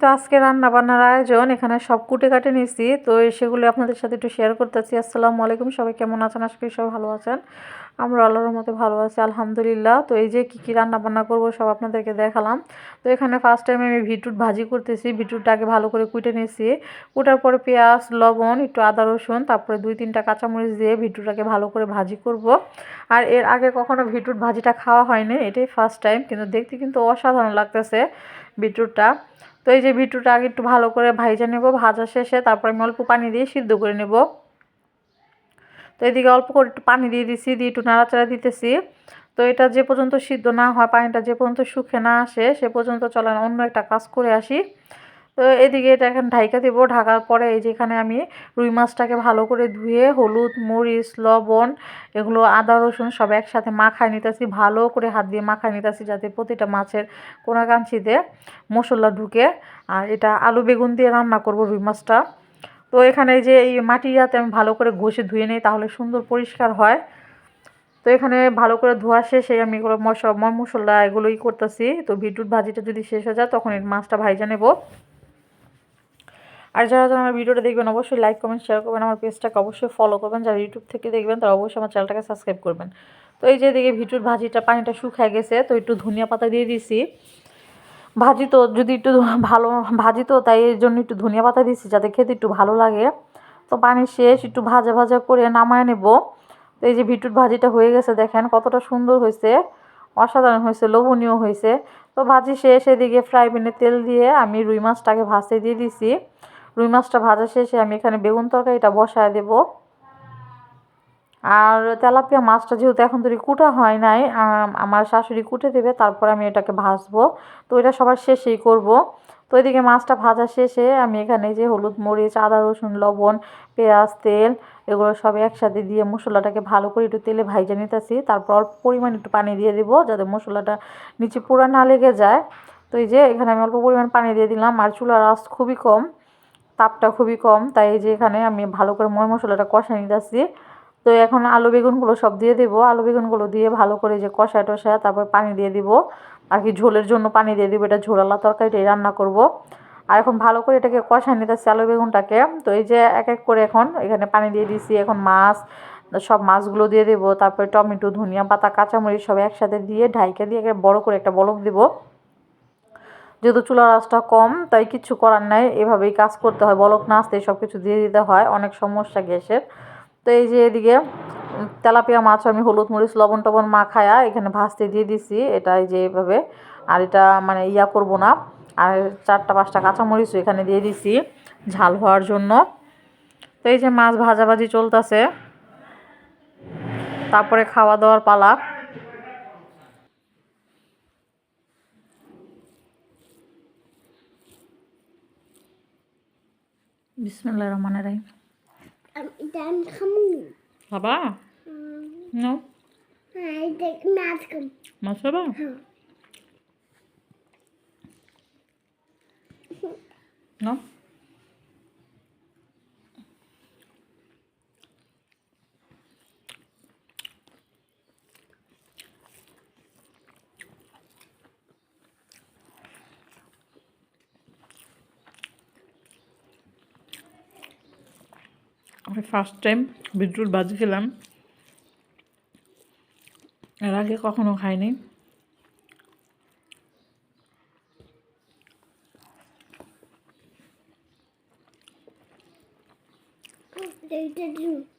তো আজকে রান্না বান্নার আয়োজন, এখানে সব কুটে কাটে নিয়েছি। তো সেগুলো আপনাদের সাথে একটু শেয়ার করতেছি আসসালামু আলাইকুম, সবাই কেমন আছেন? আজকে সবাই ভালো আছেন। আমরা আল্লাহর মতো ভালো আছি, আলহামদুলিল্লাহ। তো এই যে কী কী রান্না বান্না করব সব আপনাদেরকে দেখালাম। তো এখানে ফার্স্ট টাইম আমি বিটরুট ভাজি করতেছি। আগে ভালো করে কুটে নিয়েছি। কুটার পরে পেঁয়াজ, লবণ, একটু আদা, রসুন, তারপরে দুই তিনটা কাঁচামরিচ দিয়ে বিটরুটটাকে ভালো করে ভাজি করব। আর এর আগে কখনো বিটরুট ভাজিটা খাওয়া হয়নি, এটাই ফার্স্ট টাইম কিন্তু দেখতে কিন্তু অসাধারণ লাগতেছে বিটরুটটা। তো এই যে ভিটুটা আগে একটু ভালো করে ভাইজা নেব, ভাজা শেষে তারপরে আমি অল্প পানি দিয়ে সিদ্ধ করে নেব। তো এদিকে অল্প করে একটু পানি দিয়ে দিছি, দিয়ে একটু নাড়াচাড়া দিতেছি। তো এটা যে পর্যন্ত সিদ্ধ না হয়, পানিটা যে পর্যন্ত শুকে না আসে, সে পর্যন্ত চলেন, অন্য একটা কাজ করে আসি। তো এদিকে এটা এখন ঢাইকা দেবো। ঢাকার পরে এই যেখানে আমি রুই মাছটাকে ভালো করে ধুয়ে হলুদ, মরিচ, লবণ এগুলো আদা, রসুন সব একসাথে মাখায় নিতেছি। ভালো করে হাত দিয়ে মাখায় নিতেছি যাতে প্রতিটা মাছের কোনাকাঞ্চিতে মশলা ঢুকে। আর এটা আলু বেগুন দিয়ে রান্না করব রুই মাছটা। তো এখানে যে এই মাটিয়াতে আমি ভালো করে ঘষে ধুয়ে নিই তাহলে সুন্দর পরিষ্কার হয়। তো এখানে ভালো করে ধোয়া শেষে আমি এগুলো মশলা মশলা এগুলোই করতেছি। তো বিটরুট ভাজিটা যদি শেষ হয়ে যায় তখন মাছটা ভাইজা নেব। আর যারা যারা আমার ভিডিওটা দেখবেন, অবশ্যই লাইক কমেন্ট শেয়ার করবেন। আমার পেজটাকে অবশ্যই ফলো করবেন। যারা ইউটিউব থেকে দেখবেন, তারা অবশ্যই আমার চ্যানেলটাকে সাবস্ক্রাইব করবেন। তো এই যে দিকে ভিটুর ভাজিটা, পানিটা শুকায় গেছে, তো একটু ধনিয়া পাতা দিয়ে দিছি। ভাজি তো যদি একটু ভালো, ভাজি তো, তাই এর জন্য একটু ধনিয়া পাতা দিছি, যাতে খেতে একটু ভালো লাগে। তো পানি শেষ, একটু ভাজা ভাজা করে নামায় নেব। তো এই যে ভিটুর ভাজিটা হয়ে গেছে, দেখেন কতটা সুন্দর হয়েছে। অসাধারণ হয়েছে, লোভনীয় হয়েছে। তো ভাজি শেষ, এদিকে ফ্রাই প্যানে তেল দিয়ে আমি রুই মাছটাকে ভাসে দিয়ে দিছি। রুই মাছটা ভাজা শেষে আমি এখানে বেগুন তরকারিটা বসায় দেব। আর তেলাপিয়া মাছটা যেহেতু এখন তৈরি কুটা হয় নাই আমার শাশুড়ি কুটে দেবে, তারপর আমি এটাকে ভাজবো। তো এটা সবার শেষেই করব। তো এদিকে মাছটা ভাজা শেষে আমি এখানে যে হলুদ মরিচ, আদা, রসুন, লবণ, পেঁয়াজ, তেল, এগুলো সব একসাথে দিয়ে মশলাটাকে ভালো করে একটু তেলে ভাইজে নিতেছি। তারপর অল্প পরিমাণ একটু পানি দিয়ে দিব যাতে মশলাটা নিচে পুরো না লেগে যায়। তো এই যে এখানে আমি অল্প পরিমাণ পানি দিয়ে দিলাম, আর চুলার আঁচ খুবই কম। তাপটা খুবই কম, তাই যে এখানে আমি ভালো করে ময় মশলাটা কষা নিতেছি। তো এখন আলু বেগুনগুলো সব দিয়ে দেবো। আলু বেগুনগুলো দিয়ে ভালো করে যে কষায় টষায় তারপর পানি দিয়ে দিব। আর কি ঝোলের জন্য পানি দিয়ে দিব, এটা ঝোলালা তরকারিটাই রান্না করব। আর এখন ভালো করে এটাকে কষায় নিতেছি আলু বেগুনটাকে। তো এই যে এক এক করে এখন এখানে পানি দিয়ে দিছি, এখন মাছ, সব মাছগুলো দিয়ে দেবো। তারপরে টমেটো, ধনিয়া পাতা, কাঁচামরিচ সব একসাথে দিয়ে ঢাইকে দিয়ে বড় করে একটা বলক দিব। যেহেতু চুলার আঁচটা কম, তাই কিছু করার নাই। এভাবেই কাজ করতে হয়। বলক না আসতে সব কিছু দিয়ে দিতে হয়। অনেক সমস্যা গ্যাসের। তো এই যে এদিকে তেলাপিয়া মাছ, আমি হলুদ মরিচ, লবণ টবণ মাখায়া এখানে ভাজতে দিয়ে দিছি। এটা যে এভাবে। আর এটা মানে ইয়া করব না। আর চারটা, পাঁচটা কাঁচামরিচও এখানে দিয়ে দিছি ঝাল হওয়ার জন্য। তো এই যে মাছ ভাজাভাজি চলতেছে। তারপরে খাওয়া দাওয়ার পালা। বিসমুল্লাহ রহমান রাহিম. বাবা নাও। Hai, dek মাছ বাবা নাও। আমি ফার্স্ট টাইম বিটরুট ভাজি খেলাম এর আগে কখনো খাইনি dek, dek.